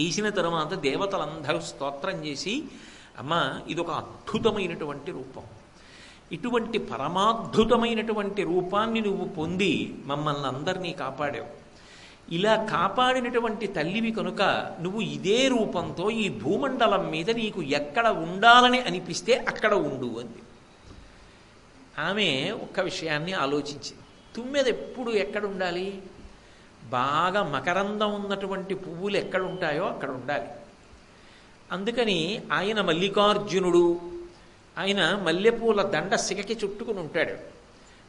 చేసిన తర్వాత దేవతలందరూ స్తోత్రం చేసి అమ్మ ఇది ఒక అద్భుతమైనటువంటి రూపం. ఇటువంటి పరమాద్భుతమైనటువంటి రూపాన్ని నువ్వు పొంది మమ్మల్ని అందరినీ కాపాడావు. ఇలా కాపాడినటువంటి తల్లివి కనుక నువ్వు ఇదే రూపంతో ఈ భూమండలం మీద నీకు ఎక్కడ ఉండాలని అనిపిస్తే అక్కడ ఉండు అంది. ఆమె ఒక్క విషయాన్ని ఆలోచించింది. తుమ్మెద ఎప్పుడు ఎక్కడ ఉండాలి? బాగా మకరందం ఉన్నటువంటి పువ్వులు ఎక్కడ ఉంటాయో అక్కడ ఉండాలి. అందుకని ఆయన మల్లికార్జునుడు ఆయన మల్లెపూల దండ సిగకి చుట్టుకుని ఉంటాడు.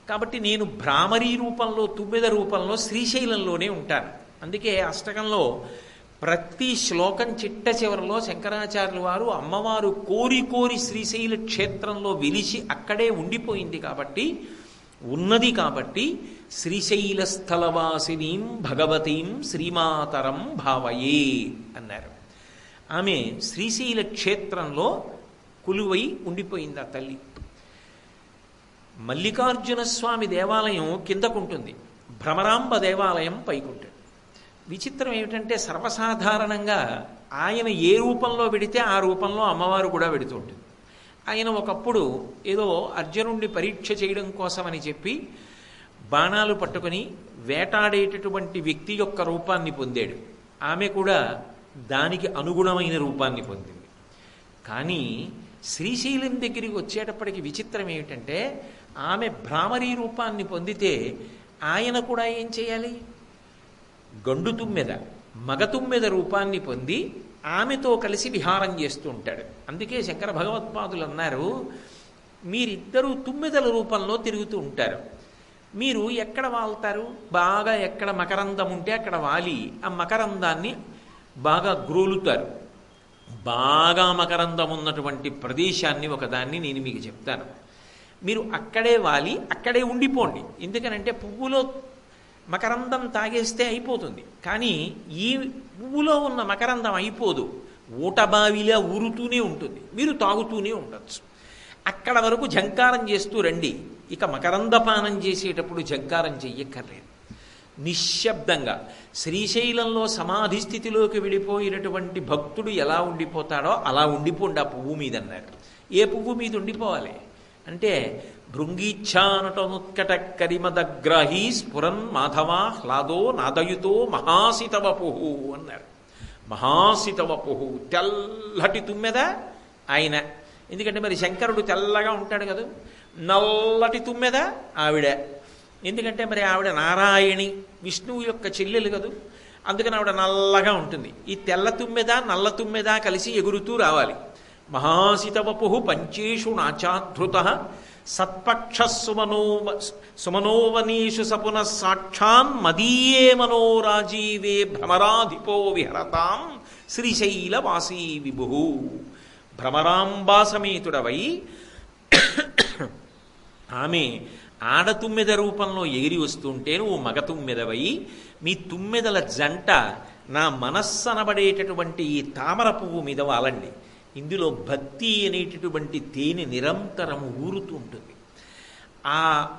కాబట్టి నేను భ్రామరీ రూపంలో తుమ్మెద రూపంలో శ్రీశైలంలోనే ఉంటాను. అందుకే అష్టకంలో ప్రతి శ్లోకం చిట్ట చివరిలో శంకరాచార్యుల వారు అమ్మవారు కోరి కోరి శ్రీశైల క్షేత్రంలో వెలిసి అక్కడే ఉండిపోయింది కాబట్టి ఉన్నది కాబట్టి శ్రీశైల స్థలవాసినీం భగవతీం శ్రీమాతరం భావయే అన్నారు. ఆమె శ్రీశైల క్షేత్రంలో కొలువై ఉండిపోయింది ఆ తల్లి? మల్లికార్జున స్వామి దేవాలయం కిందకుంటుంది. భ్రమరాంబ దేవాలయం పైకుంటుంది. విచిత్రం ఏమిటంటే సర్వసాధారణంగా ఆయన ఏ రూపంలో పెడితే ఆ రూపంలో అమ్మవారు కూడా పెడుతూ ఉంటుంది. ఆయన ఒకప్పుడు ఏదో అర్జునుడిని పరీక్ష చేయడం కోసమని చెప్పి బాణాలు పట్టుకొని వేటాడేటటువంటి వ్యక్తి యొక్క రూపాన్ని పొందాడు. ఆమె కూడా దానికి అనుగుణమైన రూపాన్ని పొందింది. కానీ శ్రీశైలం దగ్గరికి వచ్చేటప్పటికి విచిత్రం ఏమిటంటే ఆమె భ్రామరీ రూపాన్ని పొందితే ఆయన కూడా ఏం చేయాలి? గండు తుమ్మెద మగ రూపాన్ని పొంది ఆమెతో కలిసి విహారం చేస్తూ ఉంటాడు. అందుకే శంకర భగవత్పాదులు అన్నారు మీరిద్దరూ తుమ్మిదల రూపంలో తిరుగుతూ ఉంటారు. మీరు ఎక్కడ వాళ్తారు? బాగా ఎక్కడ మకరందం ఉంటే అక్కడ వాలి. ఆ మకరందాన్ని బాగా గ్రోలుతారు. బాగా మకరందం ఉన్నటువంటి ప్రదేశాన్ని ఒకదాన్ని నేను మీకు చెప్తాను. మీరు అక్కడే వాలి అక్కడే ఉండిపోండి. ఎందుకనంటే పువ్వులో మకరందం తాగేస్తే అయిపోతుంది. కానీ ఈ పువ్వులో ఉన్న మకరందం అయిపోదు. ఊటబావిలా ఊరుతూనే ఉంటుంది. మీరు తాగుతూనే ఉండొచ్చు. అక్కడ వరకు జంకారం చేస్తూ రండి. ఇక మకరందపానం చేసేటప్పుడు జంకారం చెయ్యక్కర్లేదు. నిశ్శబ్దంగా శ్రీశైలంలో సమాధి స్థితిలోకి వెళ్ళిపోయినటువంటి భక్తుడు ఎలా ఉండిపోతాడో అలా ఉండిపోండి ఆ పువ్వు మీద అన్నారు ఏ పువ్వు మీద ఉండిపోవాలి? అంటే భృంగీచ్ఛానటనుత్కట కరిమదగ్రాహి స్ఫురన్ మాధవ హ్లాదో నాదయుతో మహాసితవపుహు అన్నారు. మహాసితవపుహు తెల్లటి తుమ్మెద ఆయన. ఎందుకంటే మరి శంకరుడు తెల్లగా ఉంటాడు కదా. నల్లటి తుమ్మెద ఆవిడ. ఎందుకంటే మరి ఆవిడ నారాయణి విష్ణువు యొక్క చెల్లెలు కదూ. అందుకని ఆవిడ నల్లగా ఉంటుంది. ఈ తెల్ల తుమ్మెద నల్ల తుమ్మెద కలిసి ఎగురుతూ రావాలి. మహాసితవపు పంచేషు నాచాధృత సత్పక్ష సుమనో సుమనోవనీషు సపున సాక్షాన్ మదీయే మనోరాజీవే భ్రమరాధిపో విహరతాం శ్రీశైలవాసీ విభు. భ్రమరాంబాసమేతుడవై ఆమె ఆడతుమ్మెద రూపంలో ఎగిరి వస్తుంటే నువ్వు మగ తుమ్మెదవై మీ తుమ్మెదల జంట నా మనస్సనబడేటటువంటి ఈ తామర పువ్వు మీద వాలండి. ఇందులో భక్తి అనేటటువంటి తేనె నిరంతరం ఊరుతూ ఉంటుంది. ఆ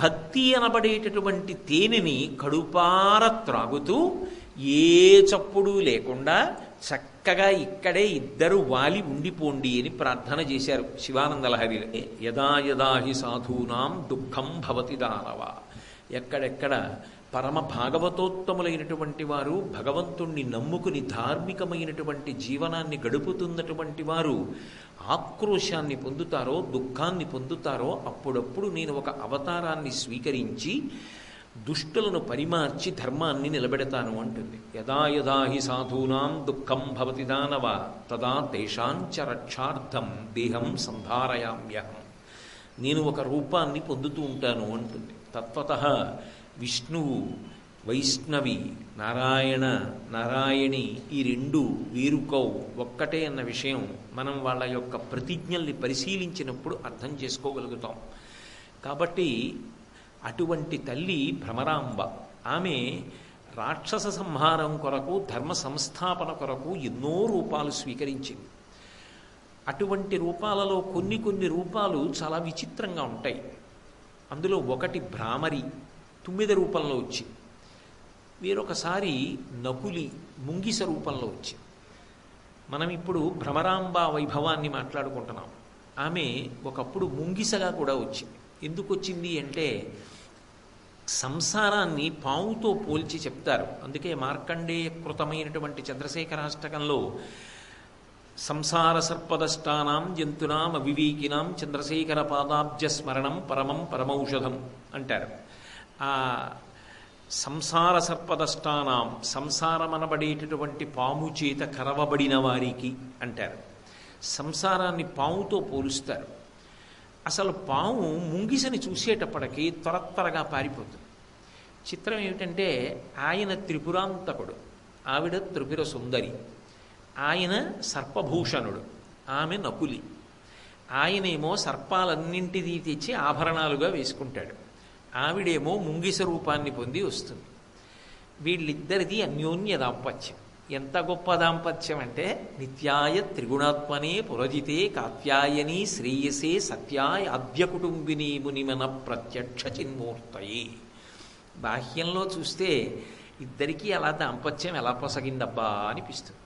భక్తి అనబడేటటువంటి తేనెని కడుపార త్రాగుతూ ఏ చప్పుడు లేకుండా చక్కగా ఇక్కడే ఇద్దరు వాలి ఉండిపోండి అని ప్రార్థన చేశారు శివానందలహరి యదా యదా హి సాధూనాం దుఃఖం భవతి దానవ. ఎక్కడెక్కడ పరమ భాగవతోత్తములైనటువంటి వారు భగవంతుణ్ణి నమ్ముకుని ధార్మికమైనటువంటి జీవనాన్ని గడుపుతున్నటువంటి వారు ఆక్రోశాన్ని పొందుతారో దుఃఖాన్ని పొందుతారో అప్పుడప్పుడు నేను ఒక అవతారాన్ని స్వీకరించి దుష్టులను పరిమార్చి ధర్మాన్ని నిలబెడతాను అంటుంది. యదా యదా హి సాధూనాం దుఃఖం భవతి దానవ తదా తేషాంచ రక్షార్థం దేహం సంధారయామ్యహం. నేను ఒక రూపాన్ని పొందుతూ ఉంటాను అంటుంది. తత్వత విష్ణువు వైష్ణవి నారాయణ నారాయణి ఈ రెండు వీరుకౌ ఒక్కటే అన్న విషయం మనం వాళ్ళ యొక్క ప్రతిజ్ఞల్ని పరిశీలించినప్పుడు అర్థం చేసుకోగలుగుతాం. కాబట్టి అటువంటి తల్లి భ్రమరాంబ. ఆమె రాక్షస సంహారం కొరకు ధర్మ సంస్థాపన కొరకు ఎన్నో రూపాలు స్వీకరించింది. అటువంటి రూపాలలో కొన్ని కొన్ని రూపాలు చాలా విచిత్రంగా ఉంటాయి. అందులో ఒకటి భ్రామరి. తుమ్మిద రూపంలో వచ్చి. వేరొకసారి నకులి ముంగిస రూపంలో వచ్చి. మనం ఇప్పుడు భ్రమరాంబ వైభవాన్ని మాట్లాడుకుంటున్నాం. ఆమె ఒకప్పుడు ముంగిసగా కూడా వచ్చింది ఎందుకు వచ్చింది అంటే సంసారాన్ని పావుతో పోల్చి చెప్తారు. అందుకే మార్కండేయ కృతమైనటువంటి చంద్రశేఖరాష్టకంలో సంసార సర్పదష్టానాం జంతునాం అవివేకినాం చంద్రశేఖర పాదాబ్జ స్మరణం పరమం పరమౌషధం అంటారు. ఆ సంసార సర్పదష్టానాం సంసారమనబడేటటువంటి పాము చేత కరవబడిన వారికి అంటారు. సంసారాన్ని పాముతో పోలుస్తారు. అసలు పాము ముంగిసని చూసేటప్పటికీ త్వర త్వరగా పారిపోతుంది. చిత్రం ఏమిటంటే ఆయన త్రిపురాంతకుడు ఆవిడ త్రిపుర సుందరి ఆయన సర్పభూషణుడు ఆమె నకులి. ఆయనేమో సర్పాలన్నింటినీ తెచ్చి ఆభరణాలుగా వేసుకుంటాడు. ఆవిడేమో ముంగిస రూపాన్ని పొంది వస్తుంది. వీళ్ళిద్దరిది అన్యోన్య దాంపత్యం. ఎంత గొప్ప దాంపత్యం అంటే నిత్యాయ త్రిగుణాత్మనే పురజితే కాత్యాయని శ్రేయసే సత్యాయ అద్య కుటుంబిని మునిమన ప్రత్యక్ష చిన్మూర్తయి. బాహ్యంలో చూస్తే ఇద్దరికీ అలా దాంపత్యం ఎలా పొసగిందబ్బా అనిపిస్తుంది.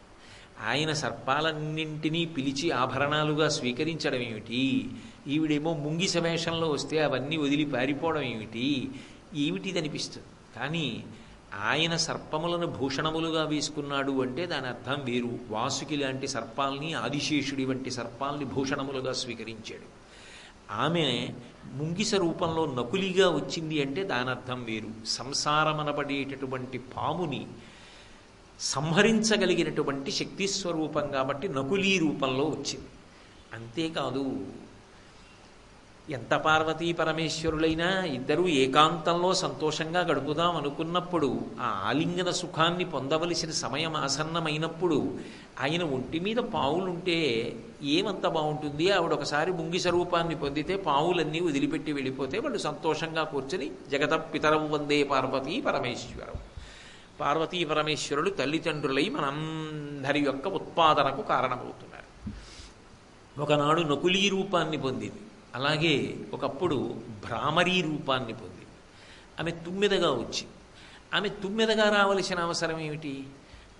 ఆయన సర్పాలన్నింటినీ పిలిచి ఆభరణాలుగా స్వీకరించడం ఏమిటి ఈవిడేమో ముంగిస వేషంలో వస్తే అవన్నీ వదిలి పారిపోవడం ఏమిటి? ఏమిటిది అనిపిస్తుంది. కానీ ఆయన సర్పములను భూషణములుగా వేసుకున్నాడు అంటే దాని అర్థం వేరు. వాసుకి లాంటి సర్పాల్ని ఆదిశేషుడి వంటి సర్పాల్ని భూషణములుగా స్వీకరించాడు. ఆమె ముంగిస రూపంలో నకులిగా వచ్చింది అంటే దాని అర్థం వేరు. సంసారమనబడేటటువంటి పాముని సంహరించగలిగినటువంటి శక్తి స్వరూపం కాబట్టి నకులీ రూపంలో వచ్చింది. అంతేకాదు ఎంత పార్వతీ పరమేశ్వరులైనా ఇద్దరూ ఏకాంతంలో సంతోషంగా గడుపుదాం అనుకున్నప్పుడు ఆ ఆలింగన సుఖాన్ని పొందవలసిన సమయం ఆసన్నమైనప్పుడు ఆయన ఒంటి మీద పావులుంటే ఏమంత బాగుంటుంది ఆవిడ ఒకసారి ముంగిస రూపాన్ని పొందితే పావులన్నీ వదిలిపెట్టి వెళ్ళిపోతే వాళ్ళు సంతోషంగా కూర్చొని జగత పితరం వందే పార్వతీ పరమేశ్వరం. పార్వతీ పరమేశ్వరుడు తల్లిదండ్రులై మనందరి యొక్క ఉత్పాదనకు కారణమవుతున్నారు. ఒకనాడు నకులీ రూపాన్ని పొందింది. అలాగే ఒకప్పుడు భ్రామరీ రూపాన్ని పొంది. ఆమె తుమ్మెదగా వచ్చి ఆమె తుమ్మెదగా రావలసిన అవసరం ఏమిటి?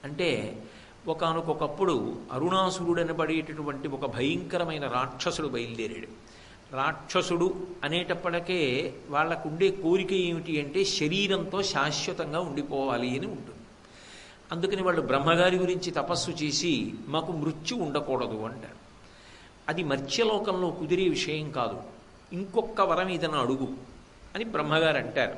అంటే ఒకనకొకప్పుడు అరుణాసురుడు అనబడేటటువంటి ఒక భయంకరమైన రాక్షసుడు బయలుదేరాడు. రాక్షసుడు అనేటప్పటికే వాళ్ళకుండే కోరిక ఏమిటి అంటే శరీరంతో శాశ్వతంగా ఉండిపోవాలి అని ఉంటుంది. అందుకని వాళ్ళు బ్రహ్మగారి గురించి తపస్సు చేసి మాకు మృత్యు ఉండకూడదు అంటారు. అది మర్త్యలోకంలో కుదిరే విషయం కాదు. ఇంకొక వరం ఇదను అడుగు అని బ్రహ్మగారు అంటారు.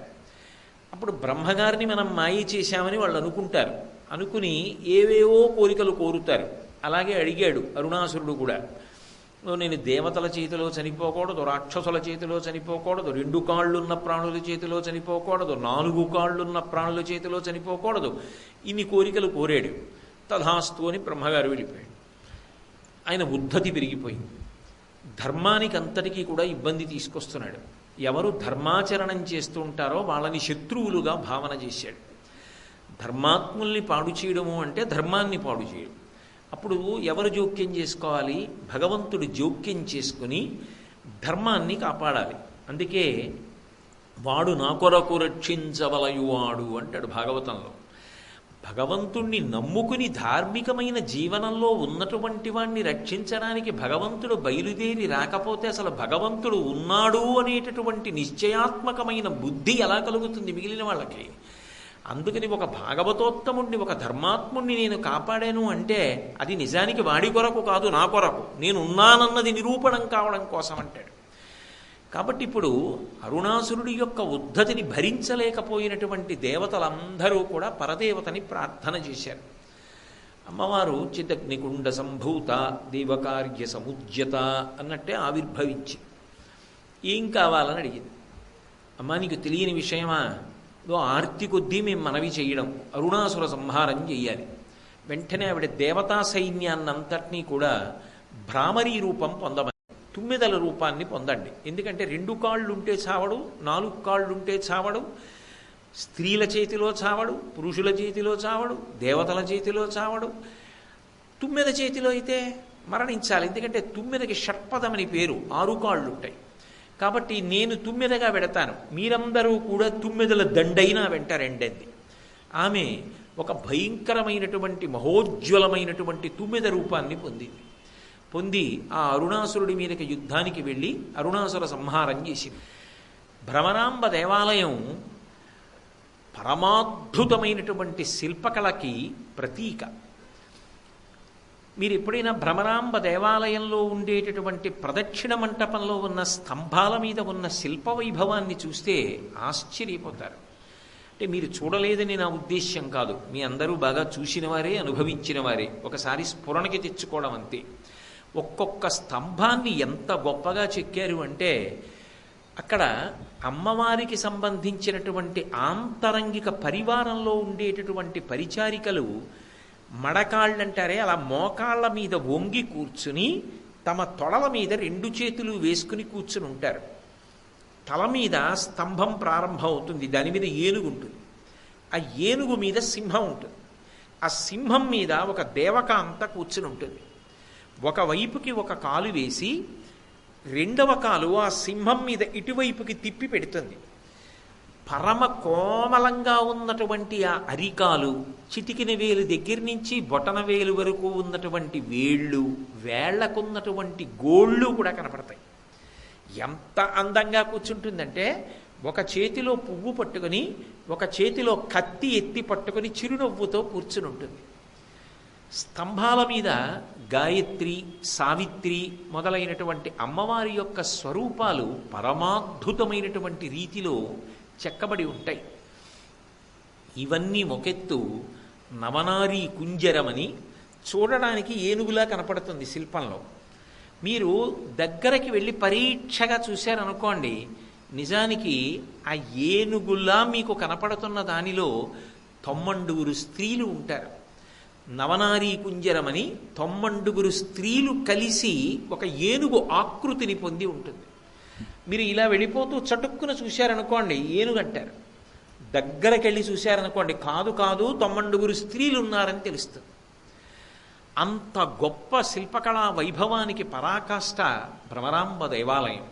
అప్పుడు బ్రహ్మగారిని మనం మాయ చేశామని వాళ్ళు అనుకుంటారు. అనుకుని ఏవేవో కోరికలు కోరుతారు. అలాగే అడిగాడు అరుణాసురుడు కూడా. నేను దేవతల చేతిలో చనిపోకూడదు రాక్షసుల చేతిలో చనిపోకూడదు రెండు కాళ్ళున్న ప్రాణుల చేతిలో చనిపోకూడదు నాలుగు కాళ్ళున్న ప్రాణుల చేతిలో చనిపోకూడదు. ఇన్ని కోరికలు కోరాడు. తథాస్తు అని బ్రహ్మగారు వెళ్ళిపోయాడు. ఆయన ఉద్ధతి పెరిగిపోయింది. ధర్మానికి అంతటికీ కూడా ఇబ్బంది తీసుకొస్తున్నాడు. ఎవరు ధర్మాచరణం చేస్తూ ఉంటారో వాళ్ళని శత్రువులుగా భావన చేశాడు. ధర్మాత్ముల్ని పాడు చేయడము అంటే ధర్మాన్ని పాడు చేయడం. అప్పుడు ఎవరు జోక్యం చేసుకోవాలి? భగవంతుడు జోక్యం చేసుకుని ధర్మాన్ని కాపాడాలి. అందుకే వాడు నా కొరకు రక్షించవలయువాడు అంటాడు భాగవతంలో. భగవంతుణ్ణి నమ్ముకుని ధార్మికమైన జీవనంలో ఉన్నటువంటి వాణ్ణి రక్షించడానికి భగవంతుడు బయలుదేరి రాకపోతే అసలు భగవంతుడు ఉన్నాడు అనేటటువంటి నిశ్చయాత్మకమైన బుద్ధి ఎలా కలుగుతుంది మిగిలిన వాళ్ళకి? అందుకని ఒక భాగవతోత్తముణ్ణి ఒక ధర్మాత్ముణ్ణి నేను కాపాడాను అంటే అది నిజానికి వాడి కొరకు కాదు నా కొరకు. నేను ఉన్నానన్నది నిరూపణం కావడం కోసం అంటాడు. కాబట్టి ఇప్పుడు అరుణాసురుడి యొక్క ఉద్ధతిని భరించలేకపోయినటువంటి దేవతలందరూ కూడా పరదేవతని ప్రార్థన చేశారు. అమ్మవారు చిదగ్నికుండ సంభూత దేవకార్య సముద్యత అన్నట్టే ఆవిర్భవించి ఏం కావాలని అడిగింది. అమ్మా నీకు తెలియని విషయమా? ఇదో ఆర్తి కొద్దీ మేము మనవి చేయడం అరుణాసుర సంహారం చెయ్యాలి. వెంటనే ఆవిడ దేవతా సైన్యాన్నంతటినీ కూడా భ్రామరీ రూపం పొందమని తుమ్మెదల రూపాన్ని పొందండి. ఎందుకంటే రెండు కాళ్ళుంటే చావడు నాలుగు కాళ్ళుంటే చావడు స్త్రీల చేతిలో చావడు పురుషుల చేతిలో చావడు దేవతల చేతిలో చావడు. తుమ్మెద చేతిలో అయితే మరణించాలి. ఎందుకంటే తుమ్మెదకి షట్పదమని పేరు ఆరు కాళ్ళు ఉంటాయి కాబట్టి నేను తుమ్మెదగా పెడతాను. మీరందరూ కూడా తుమ్మెదల దండైనా వెంట రెండెంది ఆమె ఒక భయంకరమైనటువంటి మహోజ్వలమైనటువంటి తుమ్మెద రూపాన్ని పొందింది. పొంది ఆ అరుణాసురుడి మీదకి యుద్ధానికి వెళ్ళి అరుణాసుర సంహారం చేసింది భ్రమరాంబ దేవాలయం పరమాద్భుతమైనటువంటి శిల్పకళకి ప్రతీక. మీరు ఎప్పుడైనా భ్రమరాంబ దేవాలయంలో ఉండేటటువంటి ప్రదక్షిణ మంటపంలో ఉన్న స్తంభాల మీద ఉన్న శిల్ప వైభవాన్ని చూస్తే ఆశ్చర్యపోతారు. అంటే మీరు చూడలేదని నా ఉద్దేశ్యం కాదు. మీ అందరూ బాగా చూసిన వారే అనుభవించిన వారే ఒకసారి స్ఫురణకి తెచ్చుకోవడం అంతే. ఒక్కొక్క స్తంభాన్ని ఎంత గొప్పగా చెక్కారు అంటే అక్కడ అమ్మవారికి సంబంధించినటువంటి ఆంతరంగిక పరివారంలో ఉండేటటువంటి పరిచారికలు మడకాళ్ళంటారే అలా మోకాళ్ళ మీద వంగి కూర్చుని తమ తొడల మీద రెండు చేతులు వేసుకుని కూర్చుని ఉంటారు. తల మీద స్తంభం ప్రారంభం అవుతుంది దాని మీద ఏనుగు ఉంటుంది. ఆ ఏనుగు మీద సింహం ఉంటుంది. ఆ సింహం మీద ఒక దేవకాంత కూర్చుని ఉంటుంది. ఒకవైపుకి ఒక కాలు వేసి రెండవ కాలు ఆ సింహం మీద ఇటువైపుకి తిప్పి పెడుతుంది. పరమ కోమలంగా ఉన్నటువంటి ఆ అరికాలు చిటికిన వేలు దగ్గర నుంచి బొటన వేలు వరకు ఉన్నటువంటి వేళ్ళు వేళ్ళకున్నటువంటి గోళ్ళు కూడా కనపడతాయి. ఎంత అందంగా కూర్చుంటుందంటే ఒక చేతిలో పువ్వు పట్టుకొని ఒక చేతిలో కత్తి ఎత్తి పట్టుకొని చిరునవ్వుతో కూర్చుని ఉంటుంది స్తంభాల మీద గాయత్రి సావిత్రి మొదలైనటువంటి అమ్మవారి యొక్క స్వరూపాలు పరమాద్భుతమైనటువంటి రీతిలో చెక్కబడి ఉంటాయి. ఇవన్నీ మొకెత్తు నవనారీ కుంజరమని చూడడానికి ఏనుగులా కనపడుతుంది శిల్పంలో. మీరు దగ్గరకి వెళ్ళి పరీక్షగా చూశారనుకోండి నిజానికి ఆ ఏనుగులా మీకు కనపడుతున్న దానిలో తొమ్మండుగురు స్త్రీలు ఉంటారు. నవనారీ కుంజరమని తొమ్మండుగురు స్త్రీలు కలిసి ఒక ఏనుగు ఆకృతిని పొంది ఉంటుంది. మీరు ఇలా వెళ్ళిపోతూ చటుక్కున చూశారనుకోండి ఏనుగంటారు దగ్గరకి వెళ్ళి చూశారనుకోండి కాదు కాదు తొమ్మండుగురు స్త్రీలు ఉన్నారని తెలుస్తుంది. అంత గొప్ప శిల్పకళా వైభవానికి పరాకాష్ట భ్రమరాంబ దేవాలయం.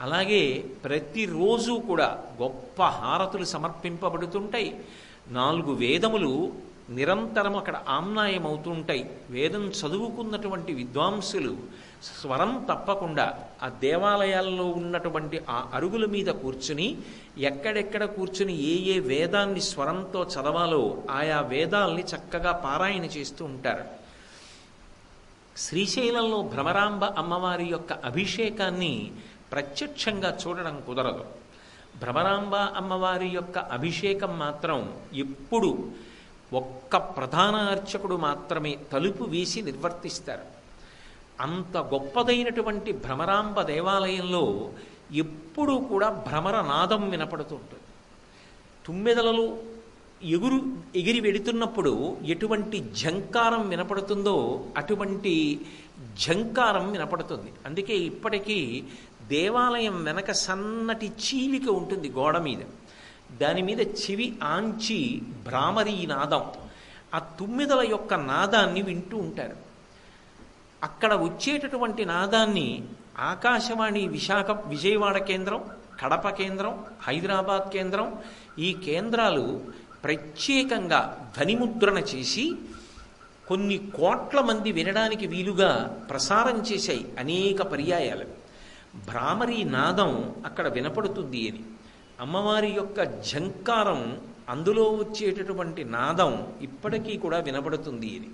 అలాగే ప్రతిరోజు కూడా గొప్ప హారతులు సమర్పింపబడుతుంటాయి. నాలుగు వేదములు నిరంతరం అక్కడ ఆమ్నాయం అవుతుంటాయి వేదం చదువుకున్నటువంటి విద్వాంసులు స్వరం తప్పకుండా ఆ దేవాలయాల్లో ఉన్నటువంటి ఆ అరుగుల మీద కూర్చుని ఎక్కడెక్కడ కూర్చుని ఏ ఏ వేదాన్ని స్వరంతో చదవాలో ఆయా వేదాల్ని చక్కగా పారాయణ చేస్తూ ఉంటారు. శ్రీశైలంలో భ్రమరాంబ అమ్మవారి యొక్క అభిషేకాన్ని ప్రత్యక్షంగా చూడడం కుదరదు. భ్రమరాంబ అమ్మవారి యొక్క అభిషేకం మాత్రం ఎప్పుడు ఒక్క ప్రధాన అర్చకుడు మాత్రమే తలుపు వేసి నిర్వర్తిస్తారు. అంత గొప్పదైనటువంటి భ్రమరాంబ దేవాలయంలో ఎప్పుడూ కూడా భ్రమర నాదం వినపడుతుంటుంది. తుమ్మెదలలు ఎగురు ఎగిరి వెడుతున్నప్పుడు ఎటువంటి ఝంకారం వినపడుతుందో అటువంటి ఝంకారం వినపడుతుంది. అందుకే ఇప్పటికీ దేవాలయం వెనక సన్నటి చీలిక ఉంటుంది గోడ మీద. దాని మీద చెవి ఆంచి భ్రామరీ నాదం. ఆ తుమ్మిదల యొక్క నాదాన్ని వింటూ ఉంటారు. అక్కడ వచ్చేటటువంటి నాదాన్ని ఆకాశవాణి విశాఖ విజయవాడ కేంద్రం కడప కేంద్రం హైదరాబాద్ కేంద్రం ఈ కేంద్రాలు ప్రత్యేకంగా ధ్వనిముద్రణ చేసి కొన్ని కోట్ల మంది వినడానికి వీలుగా ప్రసారం చేశాయి అనేక పర్యాయాలు. భ్రామరీ నాదం అక్కడ వినపడుతుంది అని. అమ్మవారి యొక్క ఝంకారం అందులో వచ్చేటటువంటి నాదం ఇప్పటికీ కూడా వినపడుతుంది ఇది.